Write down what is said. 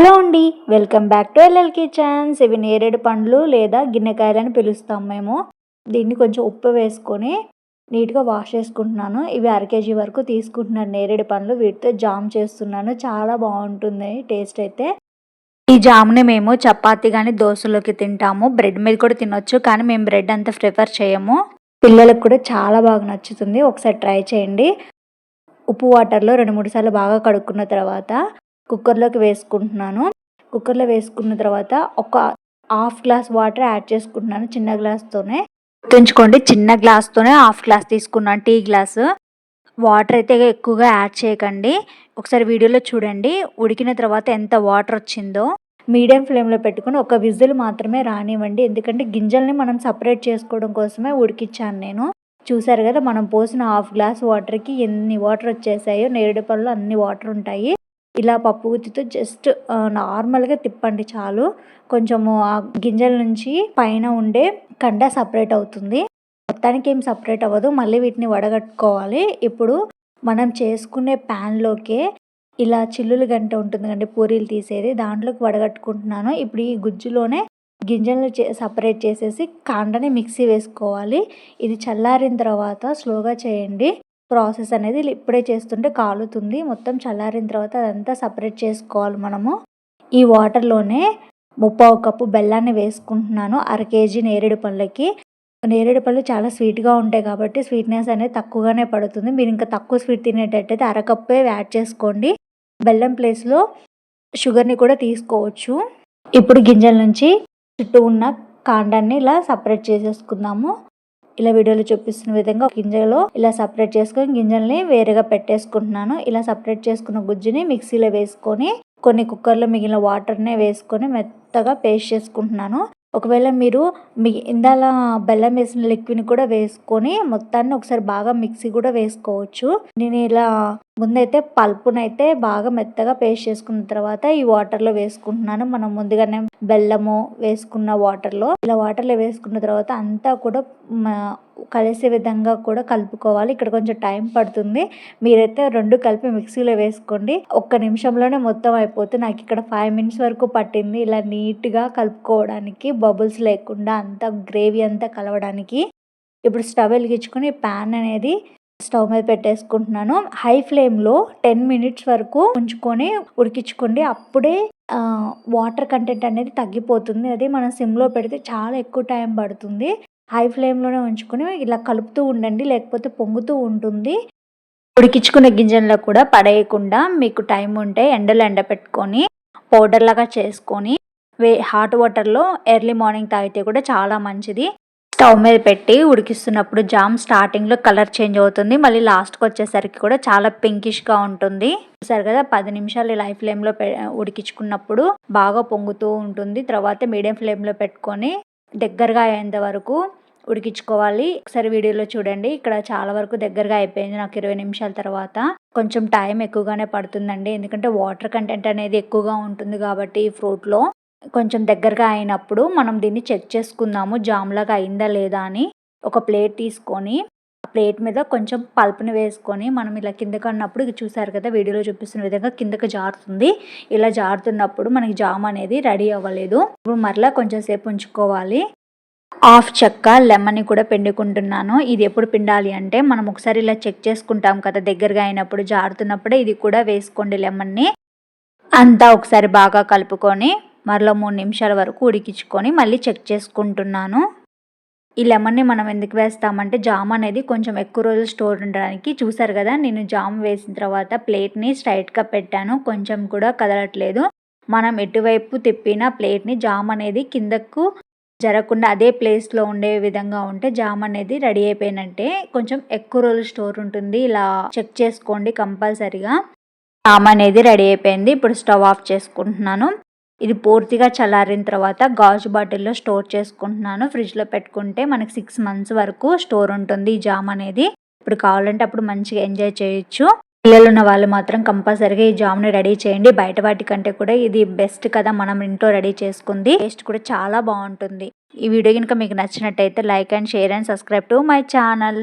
Hello అండి welcome back to LL kitchens ఇవి నేరేడు పండ్లు లేదా గిన్నెకాయలని పిలుస్తాం మేము. దీన్ని కొంచెం ఉప్పు వేసుకొని నీట్గా వాష్ చేసుకుంటున్నాను. ఇవి అర కేజీ వరకు తీసుకుంటున్నాను నేరేడు పండ్లు. వీటితో జామ్ చేస్తున్నాను. చాలా బాగుంటుంది టేస్ట్ అయితే. ఈ జామ్ని మేము చపాతి కానీ దోశలోకి తింటాము. బ్రెడ్ మీద కూడా తినొచ్చు కానీ మేము బ్రెడ్ అంతా ప్రిఫర్ చేయము. పిల్లలకు కూడా చాలా బాగా నచ్చుతుంది. ఒకసారి ట్రై చేయండి. ఉప్పు వాటర్లో రెండు మూడు సార్లు బాగా కడుక్కున్న తర్వాత కుక్కర్లోకి వేసుకుంటున్నాను. కుక్కర్లో వేసుకున్న తర్వాత ఒక హాఫ్ గ్లాస్ వాటర్ యాడ్ చేసుకుంటున్నాను చిన్న గ్లాస్తోనే. గుర్తుంచుకోండి చిన్న గ్లాస్తోనే హాఫ్ గ్లాస్ తీసుకున్నాను టీ గ్లాస్. వాటర్ అయితే ఎక్కువగా యాడ్ చేయకండి. ఒకసారి వీడియోలో చూడండి ఉడికిన తర్వాత ఎంత వాటర్ వచ్చిందో. మీడియం ఫ్లేమ్లో పెట్టుకుని ఒక విజిల్ మాత్రమే రానివ్వండి. ఎందుకంటే గింజల్ని మనం సపరేట్ చేసుకోవడం కోసమే ఉడికిచ్చాను నేను. చూసారు కదా మనం పోసిన హాఫ్ గ్లాస్ వాటర్కి ఎన్ని వాటర్ వచ్చేసాయో నేరేడు పళ్ళు అన్ని వాటర్ ఉంటాయి. ఇలా పప్పు గుత్తితో జస్ట్ నార్మల్గా తిప్పండి చాలు. కొంచెము ఆ గింజల నుంచి పైన ఉండే కండ సపరేట్ అవుతుంది. మొత్తానికి ఏం సపరేట్ అవ్వదు. మళ్ళీ వీటిని వడగట్టుకోవాలి. ఇప్పుడు మనం చేసుకునే ప్యాన్లోకే ఇలా చిల్లులు గంట ఉంటుంది కండి పూరీలు తీసేది. దాంట్లోకి వడగట్టుకుంటున్నాను. ఇప్పుడు ఈ గుజ్జులోనే గింజలను చే సపరేట్ చేసేసి కాండని మిక్సీ వేసుకోవాలి. ఇది చల్లారిన తర్వాత స్లోగా చేయండి. ప్రాసెస్ అనేది ఇప్పుడే చేస్తుంటే కాలుతుంది. మొత్తం చల్లారిన తర్వాత అదంతా సపరేట్ చేసుకోవాలి మనము. ఈ వాటర్లోనే ముప్పావు కప్పు బెల్లాన్ని వేసుకుంటున్నాను. అర కేజీ నేరేడు పళ్ళకి. నేరేడు పళ్ళు చాలా స్వీట్గా ఉంటాయి కాబట్టి స్వీట్నెస్ అనేది తక్కువగానే పడుతుంది. మీరు ఇంకా తక్కువ స్వీట్ తినేటట్టయితే అరకప్పే యాడ్ చేసుకోండి. బెల్లం ప్లేస్లో షుగర్ని కూడా తీసుకోవచ్చు. ఇప్పుడు గింజల నుంచి చుట్టూ ఉన్న కాండాన్ని ఇలా సపరేట్ చేసేసుకుందాము. ఇలా వీడియోలో చూపిస్తున్న విధంగా గింజలో ఇలా సపరేట్ చేసుకొని గింజల్ని వేరేగా పెట్టేసుకుంటున్నాను. ఇలా సపరేట్ చేసుకున్న గుజ్జుని మిక్సీలో వేసుకొని కొన్ని కుక్కర్లో మిగిలిన వాటర్నే వేసుకొని మెత్తగా పేస్ట్ చేసుకుంటున్నాను. ఒకవేళ మీరు మీ ఇందాల బెల్లం వేసిన లిక్విడ్ని కూడా వేసుకొని మొత్తాన్ని ఒకసారి బాగా మిక్సీ కూడా వేసుకోవచ్చు. నేను ఇలా ముందైతే పల్పునైతే బాగా మెత్తగా పేస్ట్ చేసుకున్న తర్వాత ఈ వాటర్లో వేసుకుంటున్నాను. మనం ముందుగానే బెల్లము వేసుకున్న వాటర్లో ఇలా వాటర్లో వేసుకున్న తర్వాత అంతా కూడా కలిసే విధంగా కూడా కలుపుకోవాలి. ఇక్కడ కొంచెం టైం పడుతుంది. మీరైతే రెండు కలిపి మిక్సీలో వేసుకోండి. ఒక్క నిమిషంలోనే మొత్తం అయిపోతుంది నాకు ఇక్కడ ఫైవ్ మినిట్స్ వరకు పట్టింది. ఇలా నీట్గా కలుపుకోవడానికి బబుల్స్ లేకుండా అంతా గ్రేవీ అంతా కలవడానికి. ఇప్పుడు స్టవ్ వెలిగించుకొని ప్యాన్ అనేది స్టవ్ మీద పెట్టేసుకుంటున్నాను. హై ఫ్లేమ్లో టెన్ మినిట్స్ వరకు ఉంచుకొని ఉడికించుకోండి. అప్పుడే వాటర్ కంటెంట్ అనేది తగ్గిపోతుంది. అది మనం సిమ్లో పెడితే చాలా ఎక్కువ టైం పడుతుంది. హై ఫ్లేమ్లోనే ఉంచుకొని ఇలా కలుపుతూ ఉండండి. లేకపోతే పొంగుతూ ఉంటుంది. ఉడికించుకున్న గింజల్లో కూడా పడేయకుండా మీకు టైం ఉంటే ఎండలో ఎండపెట్టుకొని పౌడర్ లాగా చేసుకొని వే హాట్ వాటర్లో ఎర్లీ మార్నింగ్ తాగితే కూడా చాలా మంచిది. స్టవ్ మీద పెట్టి ఉడికిస్తున్నప్పుడు జామ్ స్టార్టింగ్లో కలర్ చేంజ్ అవుతుంది. మళ్ళీ లాస్ట్కి వచ్చేసరికి కూడా చాలా పింకిష్గా ఉంటుంది. చూసారు కదా పది నిమిషాలు లైఫ్ ఫ్లేమ్లో ఉడికించుకున్నప్పుడు బాగా పొంగుతూ ఉంటుంది. తర్వాత మీడియం ఫ్లేమ్లో పెట్టుకొని దగ్గరగా అయ్యేంత వరకు ఉడికించుకోవాలి. ఒకసారి వీడియోలో చూడండి. ఇక్కడ చాలా వరకు దగ్గరగా అయిపోయింది నాకు ఇరవై నిమిషాల తర్వాత. కొంచెం టైం ఎక్కువగానే పడుతుందండి. ఎందుకంటే వాటర్ కంటెంట్ అనేది ఎక్కువగా ఉంటుంది కాబట్టి ఈ ఫ్రూట్లో కొంచెం దగ్గరగా అయినప్పుడు మనం దీన్ని చెక్ చేసుకుందాము జామ్లాగా అయిందా లేదా అని. ఒక ప్లేట్ తీసుకొని ఆ ప్లేట్ మీద కొంచెం పల్పుని వేసుకొని మనం ఇలా కిందకి అన్నప్పుడు చూసారు కదా వీడియోలో చూపిస్తున్న విధంగా కిందకి జారుతుంది. ఇలా జారుతున్నప్పుడు మనకి జామ్ అనేది రెడీ అవ్వలేదు. ఇప్పుడు మరలా కొంచెం సేపు ఉంచుకోవాలి. హాఫ్ చెక్క లెమన్ని కూడా పిండుకుంటున్నాను. ఇది ఎప్పుడు పిండాలి అంటే మనం ఒకసారి ఇలా చెక్ చేసుకుంటాం కదా దగ్గరగా అయినప్పుడు జారుతున్నప్పుడే ఇది కూడా వేసుకోండి లెమన్ని. అంతా ఒకసారి బాగా కలుపుకొని మరలా మూడు నిమిషాల వరకు ఉడికించుకొని మళ్ళీ చెక్ చేసుకుంటున్నాను. ఈ లెమన్ని మనం ఎందుకు వేస్తామంటే జామ్ అనేది కొంచెం ఎక్కువ రోజులు స్టోర్ ఉండడానికి చూసారు కదా నేను జామ్ వేసిన తర్వాత ప్లేట్ని స్ట్రైట్గా పెట్టాను కొంచెం కూడా కదలట్లేదు. మనం ఎటువైపు తిప్పిన ప్లేట్ని జామ్ అనేది కిందకు జరగకుండా అదే ప్లేస్లో ఉండే విధంగా ఉంటే జామ్ అనేది రెడీ అయిపోయినట్టే. కొంచెం ఎక్కువ రోజులు స్టోర్ ఉంటుంది ఇలా చెక్ చేసుకోండి కంపల్సరిగా. జామ్ అనేది రెడీ అయిపోయింది ఇప్పుడు స్టవ్ ఆఫ్ చేసుకుంటున్నాను. ఇది పూర్తిగా చల్లారిన తర్వాత గాజు బాటిల్లో స్టోర్ చేసుకుంటున్నాను. ఫ్రిడ్జ్లో పెట్టుకుంటే మనకి సిక్స్ మంత్స్ వరకు స్టోర్ ఉంటుంది ఈ జామ్ అనేది. ఇప్పుడు కావాలంటే అప్పుడు మంచిగా ఎంజాయ్ చేయొచ్చు. పిల్లలు ఉన్న వాళ్ళు మాత్రం కంపల్సరీగా ఈ జామ్ని రెడీ చేయండి. బయట వాటి కంటే కూడా ఇది బెస్ట్ కదా మనం ఇంట్లో రెడీ చేసుకుంది. టేస్ట్ కూడా చాలా బాగుంటుంది. ఈ వీడియో కనుక మీకు నచ్చినట్టయితే like and share and subscribe to my channel.